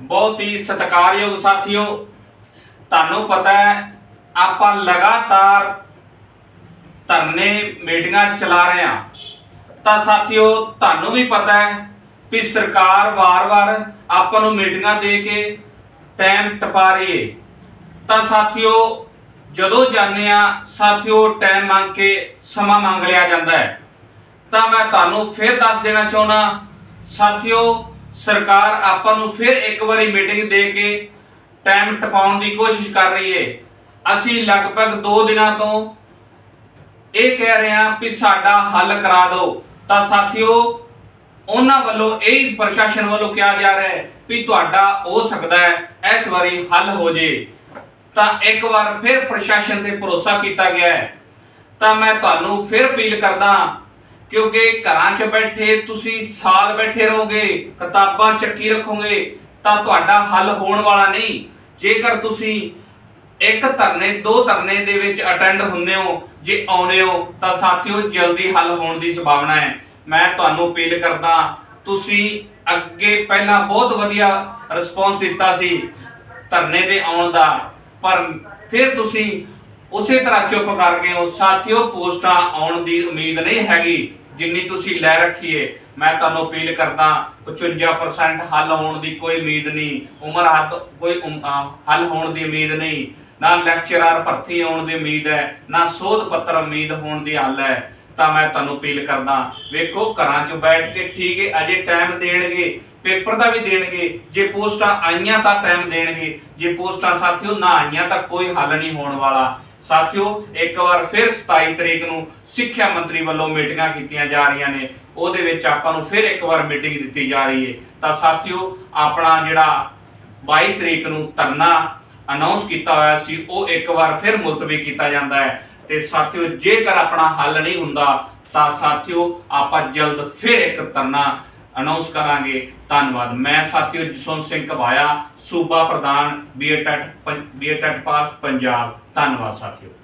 ਬਹੁਤ ਹੀ ਸਤਿਕਾਰਯੋਗ ਸਾਥੀਓ, ਤੁਹਾਨੂੰ ਪਤਾ ਹੈ, ਆਪਾਂ ਲਗਾਤਾਰ ਧਰਨੇ ਮੀਟਿੰਗਾਂ ਚਲਾ ਰਹੇ ਹਾਂ। ਤਾਂ ਸਾਥੀਓ, ਤੁਹਾਨੂੰ ਵੀ ਪਤਾ ਹੈ ਕਿ ਸਰਕਾਰ ਵਾਰ-ਵਾਰ ਆਪਾਂ ਨੂੰ ਮੀਟਿੰਗਾਂ ਦੇ ਕੇ ਟਾਈਮ ਟਪਾ ਰਹੀ ਹੈ। ਤਾਂ ਸਾਥੀਓ, ਜਦੋਂ ਜਾਂਦੇ ਆ ਸਾਥੀਓ, ਟਾਈਮ ਮੰਗ ਕੇ ਸਮਾਂ ਮੰਗ ਲਿਆ ਜਾਂਦਾ ਹੈ। ਤਾਂ ਮੈਂ ਤੁਹਾਨੂੰ ਫਿਰ ਦੱਸ ਦੇਣਾ ਚਾਹੁੰਦਾ, ਸਾਥੀਓ ਸਰਕਾਰ ਆਪਾਂ ਨੂੰ ਫਿਰ ਇੱਕ ਵਾਰੀ ਮੀਟਿੰਗ ਦੇ ਕੇ ਟਾਈਮ ਟਪਾਉਣ ਦੀ ਕੋਸ਼ਿਸ਼ ਕਰ ਰਹੀ ਹੈ ਅਸੀਂ ਲਗਭਗ 2 ਦਿਨਾਂ ਤੋਂ ਇਹ ਕਹਿ ਰਹੇ ਹਾਂ ਕਿ ਸਾਡਾ ਹੱਲ ਕਰਾ ਦਿਓ। ਤਾਂ ਸਾਥੀਓ, ਉਹਨਾਂ ਵੱਲੋਂ ਇਹ ਪ੍ਰਸ਼ਾਸਨ ਵੱਲੋਂ ਕਿਹਾ ਜਾ ਰਿਹਾ ਹੈ ਕਿ ਤੁਹਾਡਾ ਹੋ ਸਕਦਾ ਹੈ ਇਸ ਵਾਰੀ ਹੱਲ ਹੋ ਜੇ। ਤਾਂ ਇੱਕ ਵਾਰ ਫਿਰ ਪ੍ਰਸ਼ਾਸਨ ਤੇ ਭਰੋਸਾ ਕੀਤਾ ਗਿਆ ਹੈ। ਤਾਂ ਮੈਂ ਤੁਹਾਨੂੰ ਫਿਰ ਅਪੀਲ ਕਰਦਾ ਕਿਉਂਕਿ ਘਰਾਂ 'ਚ ਬੈਠੇ ਤੁਸੀਂ ਸਾਲ ਬੈਠੇ ਰਹੋਗੇ, ਕਿਤਾਬਾਂ ਚੱਕੀ ਰੱਖੋਗੇ, ਤਾਂ ਤੁਹਾਡਾ ਹੱਲ ਹੋਣ ਵਾਲਾ ਨਹੀਂ। ਜੇਕਰ ਤੁਸੀਂ ਇੱਕ ਧਰਨੇ, ਦੋ ਧਰਨੇ ਦੇ ਵਿੱਚ ਅਟੈਂਡ ਹੁੰਦੇ ਹੋ, ਜੇ ਆਉਨੇ ਹੋ, ਤਾਂ ਸਾਥੀਓ ਜਲਦੀ ਹੱਲ ਹੋਣ ਦੀ ਸੰਭਾਵਨਾ ਹੈ। ਮੈਂ ਤੁਹਾਨੂੰ ਅਪੀਲ ਕਰਦਾ, ਤੁਸੀਂ ਅੱਗੇ ਪਹਿਲਾਂ ਬਹੁਤ ਵਧੀਆ ਰਿਸਪੌਂਸ ਦਿੱਤਾ ਸੀ ਧਰਨੇ ਦੇ ਆਉਣ ਦਾ, ਪਰ ਫਿਰ ਤੁਸੀਂ ਉਸੇ ਤਰ੍ਹਾਂ ਚੁੱਪ ਕਰ ਗਏ ਹੋ। ਸਾਥੀਓ ਪੋਸਟਾਂ ਆਉਣ ਦੀ ਉਮੀਦ ਨਹੀਂ ਹੈਗੀ। ਜਿੰਨੀ ਤੁਸੀਂ ਲੈ ਰੱਖੀਏ, ਮੈਂ ਤੁਹਾਨੂੰ ਅਪੀਲ ਕਰਦਾ 55% ਹੱਲ ਹੋਣ ਦੀ ਕੋਈ ਉਮੀਦ ਨਹੀਂ, ਉਮਰ ਹੱਦ, ਕੋਈ ਉਮ- ਹੱਲ ਹੋਣ ਦੀ ਉਮੀਦ ਨਹੀਂ, ਨਾ ਲੈਕਚਰਰ ਭਰਤੀ ਆਉਣ ਦੀ ਉਮੀਦ ਹੈ, ਨਾ ਸੋਧ ਪੱਤਰ ਉਮੀਦ ਹੋਣ ਦੀ ਹੱਲ ਹੈ, ਤਾਂ ਮੈਂ ਤੁਹਾਨੂੰ ਅਪੀਲ ਕਰਦਾ, ਵੇਖੋ, ਘਰਾਂ 'ਚ ਬੈਠ ਕੇ ਠੀਕ ਹੈ, ਅਜੇ ਟਾਈਮ ਦੇਣਗੇ, ਪੇਪਰ ਦਾ ਵੀ ਦੇਣਗੇ, ਜੇ ਪੋਸਟਾਂ ਆਈਆਂ ਤਾਂ ਟਾਈਮ ਦੇਣਗੇ, ਜੇ ਪੋਸਟਾਂ ਸਾਥੀਓ ਨਾ ਆਈਆਂ ਤਾਂ ਕੋਈ ਹੱਲ ਨਹੀਂ ਹੋਣ ਵਾਲਾ। ਸਾਥੀਓ, ਇੱਕ ਵਾਰ ਫਿਰ 27 ਤਰੀਕ ਨੂੰ ਸਿੱਖਿਆ ਮੰਤਰੀ ਵੱਲੋਂ ਮੀਟਿੰਗਾਂ ਕੀਤੀਆਂ ਜਾ ਰਹੀਆਂ ਨੇ। ਉਹਦੇ ਵਿੱਚ ਆਪਾਂ ਨੂੰ ਫਿਰ ਇੱਕ ਵਾਰ ਮੀਟਿੰਗ ਦਿੱਤੀ ਜਾ ਰਹੀ ਹੈ ਤਾਂ ਸਾਥੀਓ, ਆਪਣਾ ਜਿਹੜਾ 22 ਤਰੀਕ ਨੂੰ ਧਰਨਾ ਅਨਾਉਂਸ ਕੀਤਾ ਹੋਇਆ ਸੀ, ਉਹ ਇੱਕ ਵਾਰ ਫਿਰ ਮੁਲਤਵੀ ਕੀਤਾ ਜਾਂਦਾ ਹੈ। ਤੇ ਸਾਥੀਓ, ਜੇਕਰ ਆਪਣਾ ਹੱਲ ਨਹੀਂ ਹੁੰਦਾ, ਤਾਂ ਸਾਥੀਓ, ਆਪਾਂ ਜਲਦ ਫਿਰ ਇੱਕ ਧਰਨਾ ਅਨਾਉਂਸ ਕਰਾਂਗੇ। ਧੰਨਵਾਦ। ਮੈਂ ਸਾਥੀਓ ਜਸਵੰਤ ਸਿੰਘ ਕਬਾਇਆ ਸੂਬਾ ਪ੍ਰਧਾਨ ਬੀਏਟੈਟ ਬੀਏਟੈਟ ਪਾਸ ਪੰਜਾਬ। ਧੰਨਵਾਦ ਸਾਥੀਓ।